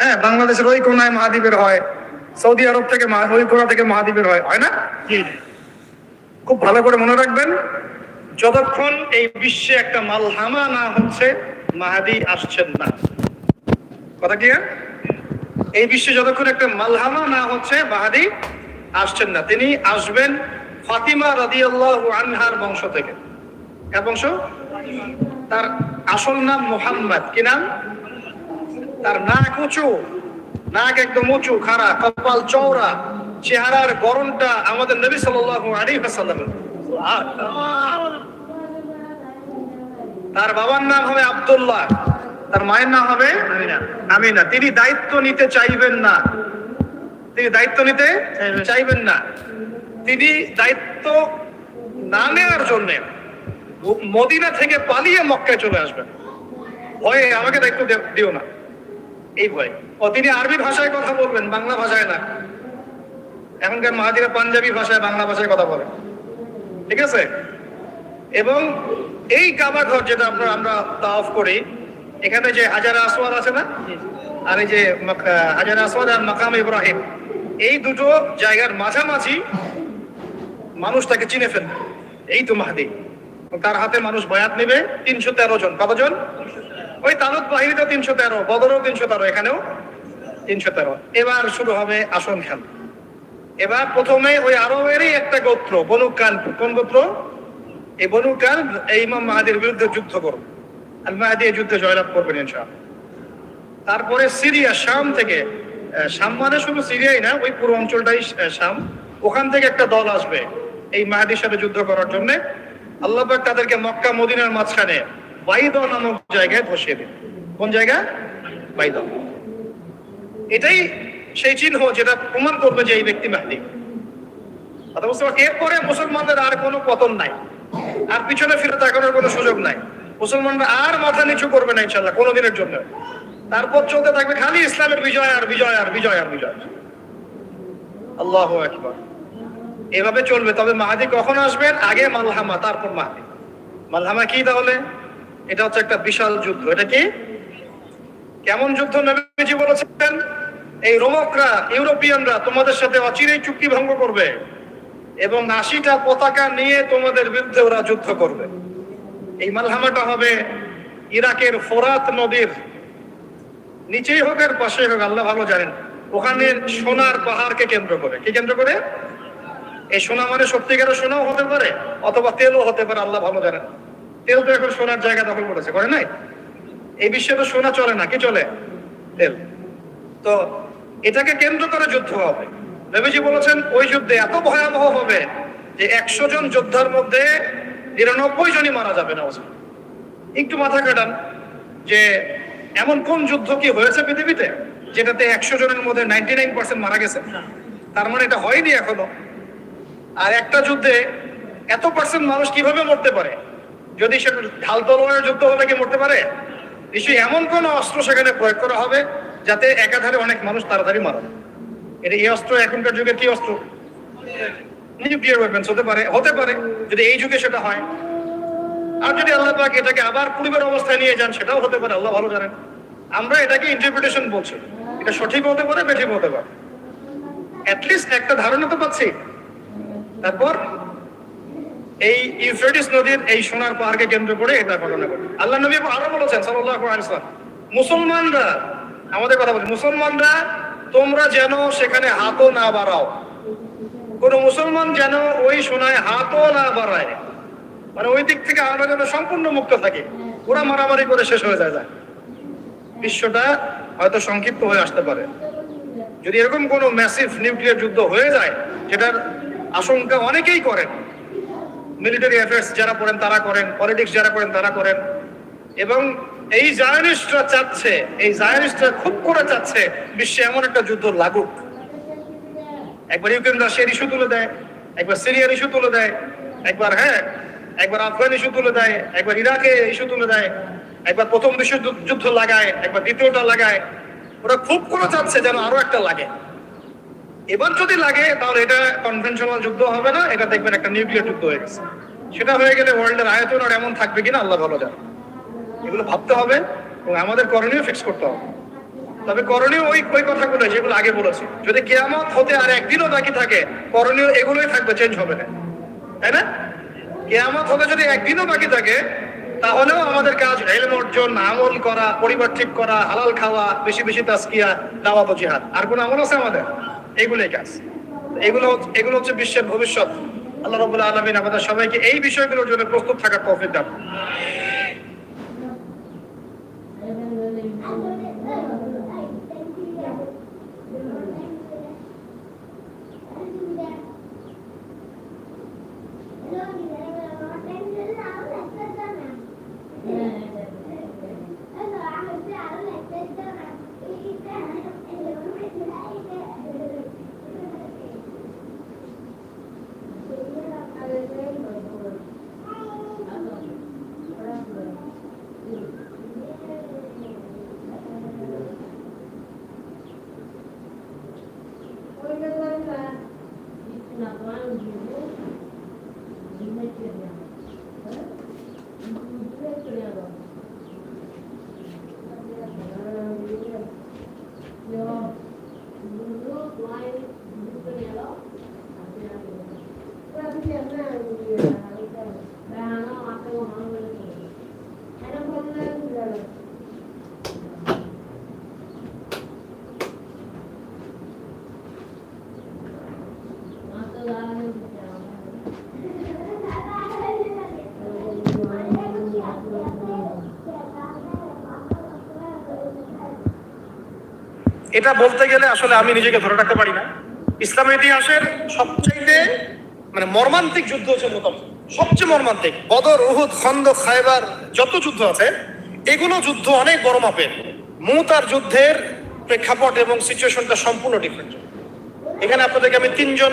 হ্যাঁ বাংলাদেশের ওই কোনায় মহাদ্বীপের হয় সৌদি আরব থেকে ওই কোনা থেকে মহাদ্বীপের হয় হয় না? খুব ভালো করে মনে রাখবেন। যতক্ষণ এই বিশ্বে একটা মালহামা না হচ্ছে মাহাদি আসছেন না। কথা কি এই বিশ্বে যতক্ষণ একটা মালহামা না হচ্ছে মাহাদি আসছেন না। তিনি আসবেন ফাতিমা রাদিয়াল্লাহু আনহার বংশ থেকে। কার বংশ? তার আসল নাম মোহাম্মদ। কি নাম? তার নাক উঁচু নাক একদম উঁচু খাড়া কপাল চওড়া চেহারার গরমটা আমাদের নবী ওয়াসাল্লামের। তার বাবার নাম হবে আব্দুল্লাহ তার মায়ের নাম হবে আমিনা। তিনি দায়িত্ব নিতে চাইবেন না। তিনি দায়িত্ব নিতে চাইবেন। না। তিনি দায়িত্ব না নেওয়ার জন্য মদিনা থেকে পালিয়ে মক্কায় চলে আসবেন। ভয়ে আমাকে দায়িত্ব দিও না। এই ভয় ও তিনি আরবি ভাষায় কথা বলবেন বাংলা ভাষায় না। এখনকার মাহাদিরা পাঞ্জাবি ভাষায় বাংলা ভাষায় কথা বলে। ঠিক আছে? এবং এই কাবা ঘর যেটা আমরা আমরা তাওয়াফ করি এখানে যে হাজার আসওয়াদ আছে না? আর এই যে হাজারা আসওয়াদ আর মাকাম ইব্রাহিম এই দুটো জায়গার মাঝামাঝি মানুষ তাকে চিনে ফেলবে। এই তো মাহাদি তার হাতে মানুষ বয়াত নেবে? তিনশো তেরো জন। কতজন? ওই তালুক বাহিনীতেও তিনশো তেরো বদরও তিনশো তেরো, এখানেও তিনশো তেরো। এবার শুরু হবে আসন খেলা। এবার প্রথমে ওই আরবেরই একটা গোত্র, বনু কান গোত্র? এই বনু কান এই ইমাম মাহাদির বিরুদ্ধে যুদ্ধ করবে। আল মাহাদি এই যুদ্ধে জয়লাভ করবেন ইনশাআল্লাহ। তারপরে সিরিয়া, শাম থেকে শাম মানে শুধু সিরিয়াই না, ওই পুরো অঞ্চলটাই শাম। ওখান থেকে একটা দল আসবে এই মাহাদির সাথে যুদ্ধ করার জন্য। আল্লাহ তাদেরকে মক্কা, মদিনার মাঝখানে বাইদ নামক জায়গায় দেবে কোন বাইদ এটাই সেই চিহ্ন যেটা প্রমাণ করবে যে এই ব্যক্তি মাহদি। এরপরে মুসলমানদের আর কোনো পতন নাই। আর পিছনে ফিরে তাকানোর কোনো সুযোগ নাই। মুসলমানরা আর মাথা নিচু করবে না ইনশাল্লাহ কোনোদিনের জন্য। তারপর চলতে থাকবে খালি ইসলামের বিজয় আর বিজয় আর বিজয় আর বিজয়। আল্লাহ একবার এভাবে চলবে। তবে মাহাদি কখন আসবেন? আগে মালহামা, তারপর মাহাদি। মালহামা কি তাহলে? এটা হচ্ছে একটা বিশাল যুদ্ধ। এটা কি? কেমন যুদ্ধ নবীজি বলেছেন? এই রোমকরা, ইউরোপিয়ানরা তোমাদের সাথে অচিরেই চুক্তি ভঙ্গ করবে এবং আশিটা পতাকা নিয়ে তোমাদের বিরুদ্ধে ওরা যুদ্ধ করবে। এই মালহামাটা হবে ইরাকের ফোরাত নদীর নিচেই হোক আর পাশে হোক, আল্লাহ ভালো জানেন। ওখানে সোনার পাহাড়কে কেন্দ্র করে। কি কেন্দ্র করে? এই সোনা মানে সত্যিকারের সোনাও হতে পারে অথবা তেলও হতে পারে, আল্লাহ ভালো জানেন। তেল তো এখন সোনার জায়গা দখল করেছে করে নাই? এই বিশ্বে তো সোনা চলে না কি চলে? তেল। তো এটাকে কেন্দ্র করে যুদ্ধ হবে। নবীজি বলেছেন ওই যুদ্ধে এত ভয়াবহ হবে যে একশো জন যোদ্ধার মধ্যে নিরানব্বই জনই মারা যাবে না একটু মাথা কাটান যে এমন কোন যুদ্ধ কি হয়েছে পৃথিবীতে যেটাতে একশো জনের মধ্যে নাইনটি নাইন পার্সেন্ট মারা গেছে? তার মানে এটা হয়নি এখনও। আর একটা যুদ্ধে এত পার্সেন্ট মানুষ কীভাবে মরতে পারে? যদি সেটা ঢাল তলোয়ারের যুদ্ধ হলে কি মরতে পারে? নিশ্চয়ই এমন কোন অস্ত্র সেখানে প্রয়োগ করা হবে যাতে একাধারে অনেক মানুষ তাড়াতাড়ি মারা। এটা এই অস্ত্র এখনকার যুগে কি অস্ত্র? নিউক্লিয়ার ওয়েপেন্স হতে পারে হতে পারে, যদি এই যুগে সেটা হয়। আর যদি আল্লাহ পাক এটাকে আবার পূর্বের অবস্থায় নিয়ে যান, সেটাও হতে পারে, আল্লাহ ভালো জানেন। আমরা এটাকে ইন্টারপ্রিটেশন বলছি। এটা সঠিক হতে পারে, বেঠিক হতে পারে। অ্যাটলিস্ট একটা ধারণা তো পাচ্ছি। তারপর এই ইউফ্রেটিস নদীর এই সোনার পাহাড়কে কেন্দ্র করে এটা ঘটনা ঘটে। আল্লাহ নবী আরও বলেছেন ওয়াসাল্লাম, মুসলমানরা আমাদের কথা বলি, মুসলমানরা, তোমরা যেন সেখানে হাতও না বাড়াও। কোন মুসলমান যেন ওই সোনায় হাতও না বাড়ায়। মানে ওই দিক থেকে আমরা যেন সম্পূর্ণ মুক্ত থাকি। ওরা মারামারি করে শেষ হয়ে যায় বিশ্বটা হয়তো সংক্ষিপ্ত হয়ে আসতে পারে। যদি এরকম কোনো ম্যাসিভ নিউক্লিয়ার যুদ্ধ হয়ে যায়, যেটার আশঙ্কা অনেকেই করেন মিলিটারি অ্যাফেয়ার্স যারা করেন তারা করেন পলিটিক্স যারা করেন তারা করেন। এবং এই জায়নিস্টরা চাচ্ছে, এই জায়নিস্টরা খুব করে চাচ্ছে, বিশ্বে এমন একটা যুদ্ধ লাগুক। একবার ইউক্রেন রাশিয়ার ইস্যু তুলে দেয়, একবার সিরিয়ার ইস্যু তুলে দেয়, একবার হ্যাঁ একবার আফগান ইস্যু তুলে দেয়, একবার ইরাকে ইস্যু তুলে দেয়, একবার প্রথম বিশ্ব যুদ্ধ- যুদ্ধ লাগায়, একবার দ্বিতীয়টা লাগায়। ওরা খুব করে চাচ্ছে যেন আরও একটা লাগে। এবার যদি লাগে, তাহলে এটা কনভেনশনাল যুদ্ধ হবে না, এটা দেখবেন একটা নিউক্লিয়ার যুদ্ধ হয়ে গেছে। সেটা হয়ে গেলে ওয়ার্ল্ডের আয়তন আর এমন থাকবে কিনা, আল্লাহ ভালো জানে। এগুলো ভাবতে হবে এবং আমাদের করণীয় ফিক্স করতে হবে। তবে করণীয় ওই ওই কথাগুলো, যেগুলো আগে বলেছি। যদি কেয়ামত হতে আর একদিনও বাকি থাকে, করণীয় এগুলোই থাকবে চেঞ্জ হবে না। তাই না? কেয়ামত হতে যদি একদিনও বাকি থাকে, তাহলেও আমাদের কাজ এলম অর্জন, আমল করা, পরিবার ঠিক করা, হালাল খাওয়া, বেশি বেশি তাস্কিয়া দাওয়াত ও জিহাদ। আর কোন আমল আছে আমাদের? এগুলোই কাজ। এগুলো এগুলো হচ্ছে বিশ্বের ভবিষ্যৎ। আল্লাহ রবুল্লা আলমিন আমাদের সবাইকে এই বিষয়গুলোর জন্য প্রস্তুত থাকার প্রফিট দান। perkataan kan di penatuan jiwa jiwa ceria jiwa ceria Yo, dulu lain dulu ternyata, tapi aku, tapi siapa yang dia? Dan aku mau ngomong, ada pernah juga. এটা বলতে গেলে আসলে আমি নিজেকে ধরে রাখতে পারি না। ইসলামের ইতিহাসের সবচাইতে মানে মর্মান্তিক যুদ্ধ হচ্ছে মোতাম সবচেয়ে মর্মান্তিক, বদর, উহুদ, খন্দ, খায়বার, যত যুদ্ধ আছে, এগুলো যুদ্ধ অনেক বড় মাপের। মুতার যুদ্ধের প্রেক্ষাপট এবং সিচুয়েশনটা সম্পূর্ণ ডিফারেন্ট এখানে আপনাদেরকে আমি তিনজন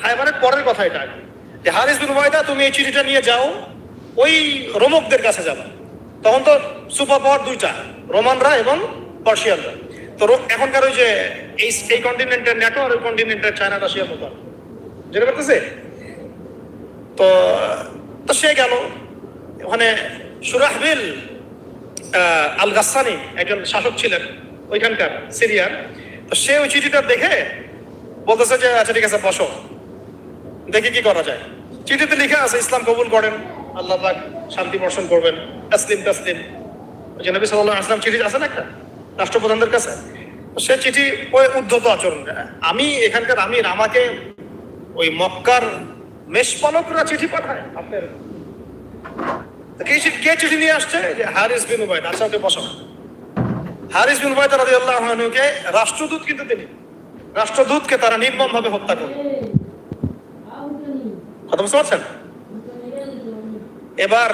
খাইবারের পরের কথা এটা। যে হারিস বিন উবাইদা তুমি এই চিঠিটা নিয়ে যাও, ওই রোমকদের কাছে যাবে। তখন তো সুপার পাওয়ার দুইটা, রোমানরা এবং পার্সিয়ানরা। তো এখনকার ওই যে এই এই কন্টিনেন্টের ন্যাটো আর ওই কন্টিনেন্টের চায়না রাশিয়ার মতো। যেটা করতেছে তো তো সে গেল। ওখানে সুরাহবিল আল গাসানি একজন শাসক ছিলেন, ওইখানকার সিরিয়ার। তো সে ওই চিঠিটা দেখে বলতেছে যে আচ্ছা ঠিক আছে, বসো। দেখি কি করা যায়। চিঠিতে লিখে আছে, ইসলাম কবুল করেন। আল্লাহ পাক শান্তি বর্ষণ করবেন। তাসলিম তাসলিম। যে নবী সাল্লাল্লাহু আলাইহি ওয়াসাল্লাম চিঠি আছে না একটা? রাষ্ট্রপ্রধানদের কাছে? সে চিঠি ওই উদ্ধত আচরণ। আমি এখানকার আমির আমাকে ওই মক্কার মেষপালকরা চিঠি পাঠায়। আপনার কে চিঠি- নিয়ে আসছে? যে হারিস বিন উবাইদ আচ্ছা ওকে বসো হারিস বিন উবাইদ রাদিয়াল্লাহু আনহুকে রাষ্ট্রদূত কিন্তু তিনি। রাষ্ট্রদূতকে তারা নির্মম ভাবে হত্যা করল কথা বুঝতে এবার